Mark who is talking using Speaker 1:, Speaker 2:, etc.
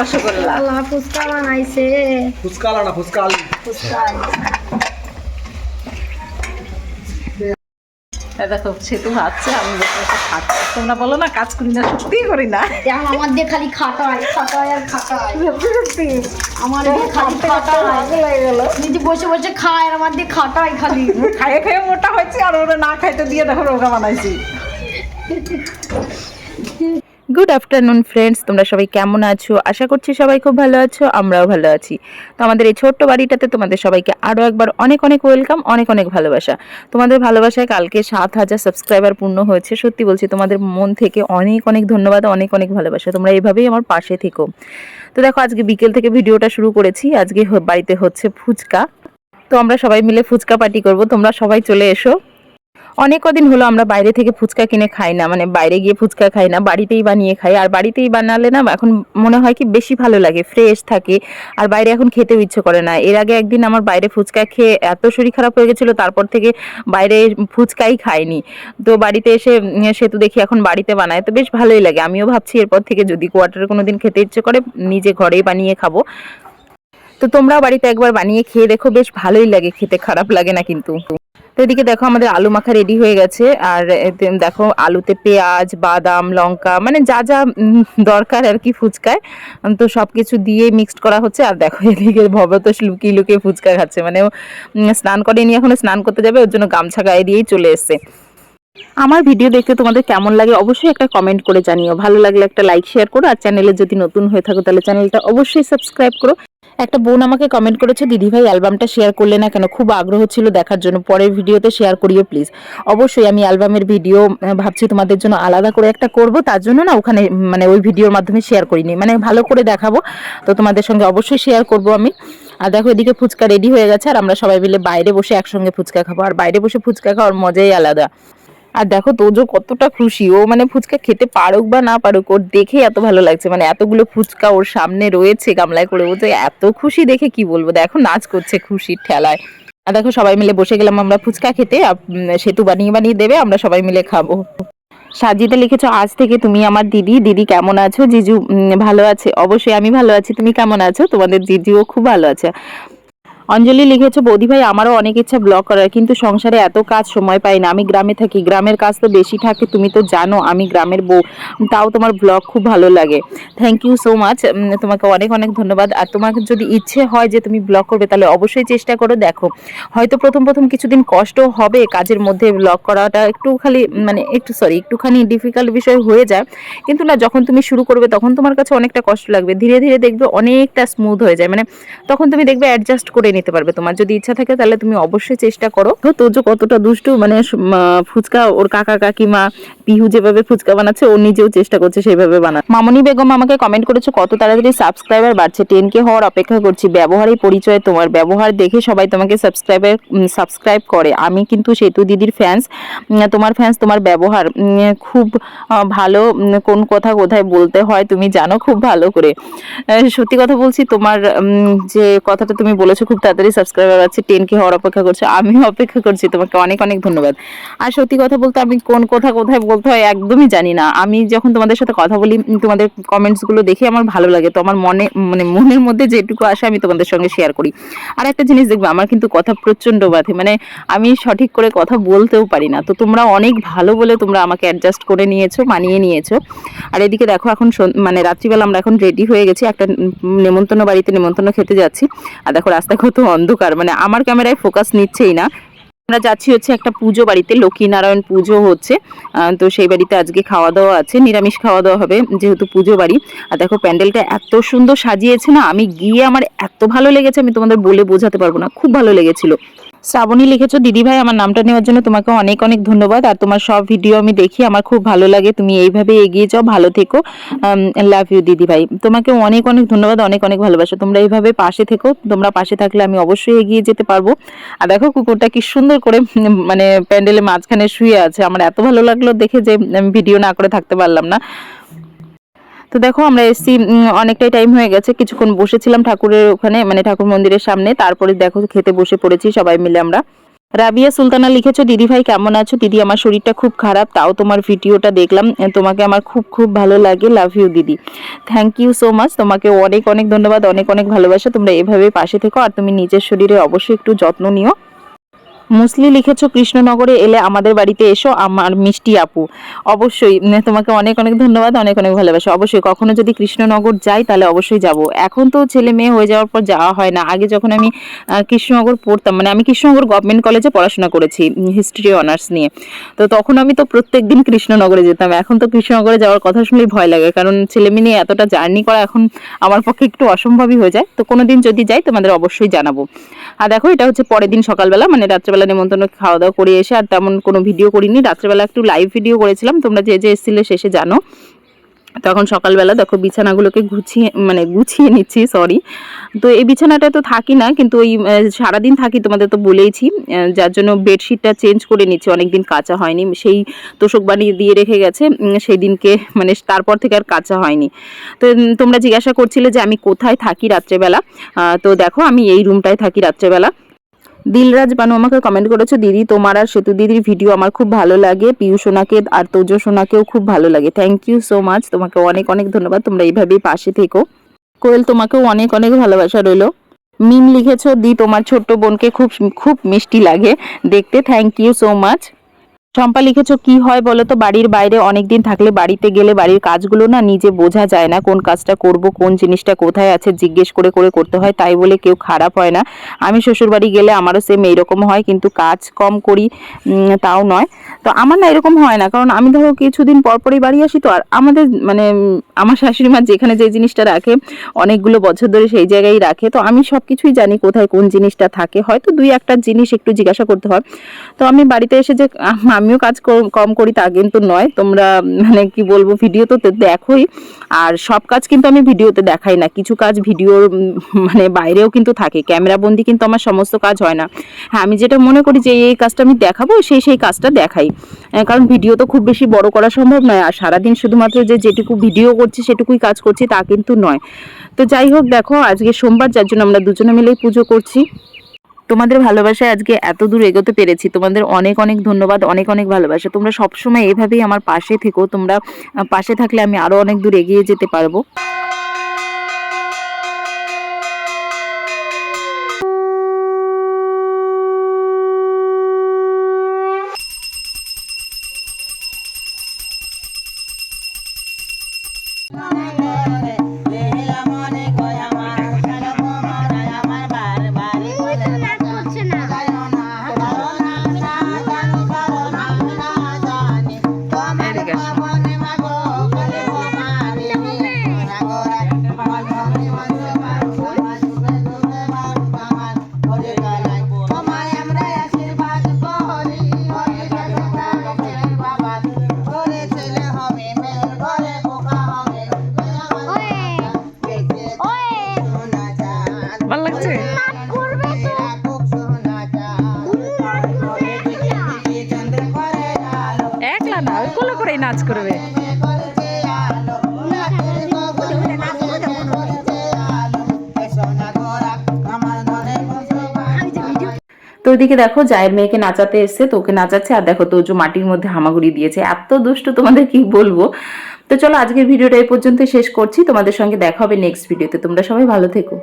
Speaker 1: রসগোল্লা।
Speaker 2: না
Speaker 1: ভাবছে আমি খাচ্ছি। তোমরা বলো না কাজ করি না সত্যিই করি না।
Speaker 3: আমার দিয়ে খালি খাটায় খাটায় আর খাটায়। আমার দিয়ে খালি খাটায় নিজে বসে বসে খায় আর আমার দিয়ে খাটায় খালি।
Speaker 1: খাইয়ে খাইয়ে মোটা হয়েছে আর ওরা না খাইতে দিয়ে দেখো রোগা বানাইছি। গুড আফটারনুন ফ্রেন্ডস তোমরা সবাই কেমন আছো? আশা করছি সবাই খুব ভালো আছো, আমরাও ভালো আছি। তো আমাদের এই ছোট্ট বাড়িটাতে তোমাদের সবাইকে আরও একবার অনেক অনেক ওয়েলকাম অনেক অনেক ভালোবাসা। তোমাদের ভালোবাসায় কালকে সাত হাজার সাবস্ক্রাইবার পূর্ণ হয়েছে। সত্যি বলছি, তোমাদের মন থেকে অনেক অনেক ধন্যবাদ, অনেক অনেক ভালোবাসা। তোমরা এইভাবেই আমার পাশে থেকো। তো দেখো, আজকে বিকেল থেকে ভিডিওটা শুরু করেছি। আজকে বাড়িতে হচ্ছে ফুচকা। তো আমরা সবাই মিলে ফুচকা পার্টি করব। তোমরা সবাই চলে এসো। অনেক কদিন হলো আমরা বাইরে থেকে ফুচকা কিনে খাই না মানে বাইরে গিয়ে ফুচকা খাই না, বাড়িতেই বানিয়ে খাই। আর বাড়িতেই বানালে না, এখন মনে হয় কি বেশি ভালো লাগে ফ্রেশ থাকে। আর বাইরে এখন খেতেও ইচ্ছে করে না। এর আগে একদিন আমার বাইরে ফুচকা খেয়ে এত শরীর খারাপ হয়ে গেছিল, তারপর থেকে বাইরে ফুচকাই খাইনি। তো বাড়িতে এসে সেতু দেখি এখন বাড়িতে বানায়, তো বেশ ভালোই লাগে। আমিও ভাবছি এরপর থেকে যদি কোয়ার্টারে কোনো দিন খেতে ইচ্ছে করে, নিজে ঘরেই বানিয়ে খাব। তো তোমরাও বাড়িতে একবার বানিয়ে খেয়ে দেখো, বেশ ভালোই লাগে, খেতে খারাপ লাগে না কিন্তু। তো এদিকে দেখো আমাদের আলু মাখা রেডি হয়ে গেছে। আর দেখো আলুতে পেঁয়াজ, বাদাম, লঙ্কা মানে যা যা দরকার আর কি ফুচকায়। তো সব কিছু দিয়ে মিক্সড করা হচ্ছে। আর দেখো এদিকে ভবতোষ লুকিয়ে লুকিয়ে ফুচকা খাচ্ছে। মানে স্নান করেনি, এখনও স্নান করতে যাবে, ওর জন্য গামছা গায়ে দিয়েই চলে এসছে। আমার ভিডিও দেখতে তোমাদের কেমন লাগে অবশ্যই একটা কমেন্ট করে জানিও। ভালো লাগলে একটা লাইক শেয়ার করো, আর চ্যানেলে যদি নতুন হয়ে থাকো তাহলে চ্যানেলটা অবশ্যই সাবস্ক্রাইব করো। একটা বোন আমাকে কমেন্ট করেছে, দিদিভাই অ্যালবামটা শেয়ার করলে না কেন? খুব আগ্রহ ছিল দেখার জন্য, পরের ভিডিওতে শেয়ার করিও প্লিজ অবশ্যই আমি অ্যালবামের ভিডিও ভাবছি তোমাদের জন্য আলাদা করে একটা করব, তার জন্য না ওখানে মানে ওই ভিডিওর মাধ্যমে শেয়ার করিনি। মানে ভালো করে দেখাবো, তো তোমাদের সঙ্গে অবশ্যই শেয়ার করব আমি। আর দেখো এদিকে ফুচকা রেডি হয়ে গেছে, আর আমরা সবাই মিলে বাইরে বসে একসঙ্গে ফুচকা খাব। আর বাইরে বসে ফুচকা খাওয়ার মজাই আলাদা। আর দেখো তোজো কতটা খুশি। ও মানে ফুচকা খেতে পারুক বা না পারুক, ওর দেখে এত ভালো লাগছে। মানে এতগুলো ফুচকা ওর সামনে রয়েছে গামলায় করে। ও যে এত খুশি দেখে কি বলব? দেখো নাচ করছে খুশির ঠেলায়। আর দেখো সবাই মিলে বসে গেলাম আমরা ফুচকা খেতে। সেতু বানিয়ে বানিয়ে দেবে, আমরা সবাই মিলে খাব। সাজিতে লিখেছো, আজ থেকে তুমি আমার দিদি। দিদি কেমন আছো? জিজু ভালো আছে। অবশ্যই আমি ভালো আছি। তুমি কেমন আছো? তোমাদের জিজুও খুব ভালো আছে। অঞ্জলি লিখেছো, বৌদি ভাই, আমারও অনেক ইচ্ছা ব্লগ করার, কিন্তু সংসারে এত কাজ সময় পাই না। আমি গ্রামে থাকি, গ্রামের কাজ তো বেশি থাকে, তুমি তো জানো, আমি গ্রামের বউ, তাও তোমার ব্লগ খুব ভালো লাগে। থ্যাংক ইউ সো মাচ তোমাকে অনেক অনেক ধন্যবাদ। আর তোমাকে যদি ইচ্ছে হয় যে তুমি ব্লগ করবে, তাহলে অবশ্যই চেষ্টা করো, দেখো। হয়তো প্রথম প্রথম কিছুদিন কষ্ট হবে কাজের মধ্যে ব্লগ করাটা একটু খালি মানে একটু সরি একটুখানি ডিফিকাল্ট বিষয় হয়ে যায়। কিন্তু না, যখন তুমি শুরু করবে, তখন তোমার কাছে অনেকটা কষ্ট লাগবে। ধীরে ধীরে দেখবে অনেকটা স্মুথ হয়ে যায়। মানে তখন তুমি দেখবে অ্যাডজাস্ট করে নিতে পারবে। তোমার যদি ইচ্ছা থাকে তাহলে তুমি অবশ্যই চেষ্টা করো। তো তোর যে কতটা দুষ্টু মানে ফুচকা, ওর কাকা, কাকিমা, পিহু যেভাবে ফুচকা বানাচ্ছে, ও নিজেও চেষ্টা করছে সেইভাবে বানা মামনি বেগম আমাকে কমেন্ট করেছে, কত তাড়াতাড়ি সাবস্ক্রাইবার বাড়ছে। টেন কে হওয়ার অপেক্ষা করছি। ব্যবহারই পরিচয় তোমার ব্যবহার দেখে সবাই তোমাকে সাবস্ক্রাইবার সাবস্ক্রাইব করে। আমি কিন্তু সেতু দিদির ফ্যান্স তোমার ফ্যান্স তোমার ব্যবহার খুব ভালো কোন কথা কোথায় বলতে হয় তুমি জানো, খুব ভালো করে। সত্যি কথা বলছি, তোমার যে কথাটা তুমি বলেছ খুব তাড়াতাড়ি সাবস্ক্রাইবার আছে টেন কে হওয়ার অপেক্ষা করছ, আমিও অপেক্ষা করছি, তোমাকে অনেক অনেক ধন্যবাদ। আর সত্যি কথা বলতে আমি কোন কথা কোথায় বলতে হয় একদমই জানি না। আমি যখন তোমাদের সাথে কথা বলি তোমাদের কমেন্টসগুলো দেখে আমার ভালো লাগে। তো আমার মনে মানে মনের মধ্যে যেটুকু আসে আমি তোমাদের সঙ্গে শেয়ার করি। আর একটা জিনিস দেখবে, আমার কিন্তু কথা প্রচণ্ড বাধে। মানে আমি সঠিক করে কথা বলতেও পারি না। তো তোমরা অনেক ভালো বলে তোমরা আমাকে অ্যাডজাস্ট করে নিয়েছো, মানিয়ে নিয়েছো। আর এদিকে দেখো, এখন মানে রাত্রিবেলা আমরা এখন রেডি হয়ে গেছি। একটা নেমন্তন্ন বাড়িতে নেমন্তন্ন খেতে যাচ্ছি। আর দেখো রাস্তায় কত অন্ধকার মানে আমার ক্যামেরায় ফোকাস নিচ্ছেই না। আমরা যাচ্ছি হচ্ছে একটা পুজো বাড়িতে, লক্ষ্মীনারায়ণ পুজো হচ্ছে। তো সেই বাড়িতে আজকে খাওয়া দাওয়া আছে, নিরামিষ খাওয়া দাওয়া হবে যেহেতু পুজো বাড়ি। আর দেখো প্যান্ডেলটা এত সুন্দর সাজিয়েছে না, আমি গিয়ে আমার এত ভালো লেগেছে, আমি তোমাদের বলে বোঝাতে পারব না, খুব ভালো লেগেছিল। শ্রাবণী লিখেছো দিদি ভাই আমার নামটা নেওয়ার জন্য তোমাকে অনেক অনেক ধন্যবাদ। আর তোমার সব ভিডিও আমি দেখি, আমার খুব ভালো লাগে। তুমি এইভাবে এগিয়ে যাও, ভালো থেকো। লাভ ইউ দিদি ভাই তোমাকে অনেক অনেক ধন্যবাদ, অনেক অনেক ভালোবাসা। তোমরা এইভাবে পাশে থেকো, তোমরা পাশে থাকলে আমি অবশ্যই এগিয়ে যেতে পারব। আর দেখো, কুকুরটা কি সুন্দর করে মানে প্যান্ডেলের মাঝখানে শুয়ে আছে। আমার এত ভালো লাগল দেখে যে ভিডিও না করে থাকতে পারলাম না। তো দেখো, আমরা এসছি অনেকটাই টাইম হয়ে গেছে। কিছুক্ষণ বসেছিলাম ঠাকুরের ওখানে মানে ঠাকুর মন্দিরের সামনে। তারপরে দেখো, খেতে বসে পড়েছি সবাই মিলে আমরা। রাবিয়া সুলতানা লিখেছো, দিদি ভাই, কেমন আছো? দিদি, আমার শরীরটা খুব খারাপ, তাও তোমার ভিডিওটা দেখলাম। তোমাকে আমার খুব খুব ভালো লাগে। লাভ ইউ দিদি। থ্যাংক ইউ সো মাচ তোমাকে অনেক অনেক ধন্যবাদ, অনেক অনেক ভালোবাসা। তোমরা এভাবে পাশে থেকো। আর তুমি নিজের শরীরে অবশ্যই একটু যত্ন নিও। মুসলি লিখেছো, কৃষ্ণনগরে এলে আমাদের বাড়িতে এসো, আমার মিষ্টি আপু। অবশ্যই তোমাকে অনেক অনেক ধন্যবাদ, অনেক অনেক ভালোবাসা। অবশ্যই, কখনো যদি কৃষ্ণনগর যাই, তাহলে অবশ্যই যাব। এখন তো ছেলে মেয়ে হয়ে যাওয়ার পর যাওয়া হয় না। আগে যখন আমি কৃষ্ণনগর পড়তাম মানে আমি কৃষ্ণনগর গভর্নমেন্ট কলেজে পড়াশোনা করেছি হিস্ট্রি অনার্স নিয়ে। তো তখন আমি তো প্রত্যেক দিন কৃষ্ণনগরে যেতাম। এখন তো কৃষ্ণনগরে যাওয়ার কথা শুনলেই ভয় লাগে, কারণ ছেলে মেয়ে নিয়ে এতটা জার্নি করা এখন আমার পক্ষে একটু অসম্ভবই হয়ে যায়। তো কোনোদিন যদি যাই, তোমাদের অবশ্যই জানাব। আর দেখো, এটা হচ্ছে পরের দিন সকালবেলা মানে রাত্রেবেলা নেমন্তন্ন খাওয়া দাওয়া করে এসে আর তেমন কোনো ভিডিও করিনি। রাত্রেবেলা একটু লাইভ ভিডিও করেছিলাম। তোমরা যে যে এসেছিলে শেষে জানো। তখন সকালবেলা দেখো বিছানাগুলোকে গুছিয়ে মানে গুছিয়ে নিচ্ছি সরি তো এই বিছানাটা তো থাকি না, কিন্তু ওই সারাদিন থাকি তোমাদের তো বলেইছি। যার জন্য বেডশিটটা চেঞ্জ করে নিচ্ছি। অনেকদিন কাঁচা হয়নি। সেই তোষক বানিয়ে দিয়ে রেখে গেছে। সেই দিনকে মানে তারপর থেকে আর কাঁচা হয়নি। তো তোমরা জিজ্ঞাসা করছিলে যে আমি কোথায় থাকি রাত্রেবেলা? তো দেখো আমি এই রুমটায় থাকি রাত্রেবেলা। দিলরাজ বানু, আমাকে কমেন্ট করেছ, দিদি, তোমার আর সেতু দিদির ভিডিও আমার খুব ভালো লাগে। পিউ সোনাকে আর তোজো সোনাকেও খুব ভালো লাগে। থ্যাংক ইউ সো মাচ তোমাকে অনেক অনেক ধন্যবাদ। তোমরা এইভাবেই পাশে থেকো। কোয়েল, তোমাকেও অনেক অনেক ভালোবাসা রইল। মিম লিখেছো, দি, তোমার ছোট্ট বোনকে খুব খুব মিষ্টি লাগে। দেখতে thank you so much Champa লিখেছো, কি হয় বলো তো বাড়ির বাইরে অনেক দিন থাকলে বাড়িতে গেলে বাড়ির কাজগুলো না নিজে বোঝা যায় না, কোন কাজটা করব, কোন জিনিসটা কোথায় আছে, জিজ্ঞেস করে করে করতে হয়, তাই বলে কেউ খারাপ হয় না। আমি শ্বশুর বাড়ি গেলে আমারও সেম এইরকম হয়, কিন্তু কাজ কম করি তাও নয়। তো আমার না এরকম হয় না, কারণ আমি ধরো কিছুদিন পর পরই বাড়ি আসি তো, আর আমাদের মানে আমার শাশুড়ি মা যেখানে যে জিনিসটা রাখে, অনেকগুলো বছর ধরে সেই জায়গায় রাখে, তো আমি সব কিছুই জানি কোথায় কোন জিনিসটা থাকে। হয়তো দুই একটা জিনিস একটু জিজ্ঞাসা করতে হয়। তো আমি বাড়িতে এসে যে আমিও কাজ কম- করি, তা কিন্তু নয়। তোমরা মানে কি বলব ভিডিও তো দেখোই। আর সব কাজ কিন্তু আমি ভিডিওতে দেখাই না। কিছু কাজ ভিডিওর মানে বাইরেও কিন্তু থাকে। ক্যামেরা বন্দি কিন্তু আমার সমস্ত কাজ হয় না। হ্যাঁ আমি যেটা মনে করি যে, এই কাজটা আমি দেখাবো, সেই সেই কাজটা দেখাই। কারণ ভিডিও তো খুব বেশি বড় করা সম্ভব নয়। আর সারাদিন শুধুমাত্র যে, যেটুকু ভিডিও করছি, সেটুকুই কাজ করছি, তা কিন্তু নয়। তো যাই হোক, দেখো, আজকে সোমবার, যার জন্য আমরা দুজনে মিলেই পুজো করছি। তোমাদের ভালোবাসায় আজকে এত দূর এগোতে পেরেছি। তোমাদের অনেক অনেক ধন্যবাদ, অনেক অনেক ভালোবাসা। তোমরা সবসময় এভাবেই আমার পাশে থেকো। তোমরা পাশে থাকলে আমি আরও অনেক দূর এগিয়ে যেতে পারব। ভালো নাচ করবে। তো ওইদিকে দেখো, জায়ের মেয়েকে নাচাতে এসছে, তো ওকে নাচাচ্ছে, আর দেখো তোজো মাটির মধ্যে হামাগুড়ি দিয়েছে। এত দুষ্ট তোমাদের কি বলব? তো চলো আজকের ভিডিওটা এই পর্যন্ত শেষ করছি। তোমাদের সঙ্গে দেখা হবে নেক্সট ভিডিওতে তোমরা সবাই ভালো থেকো।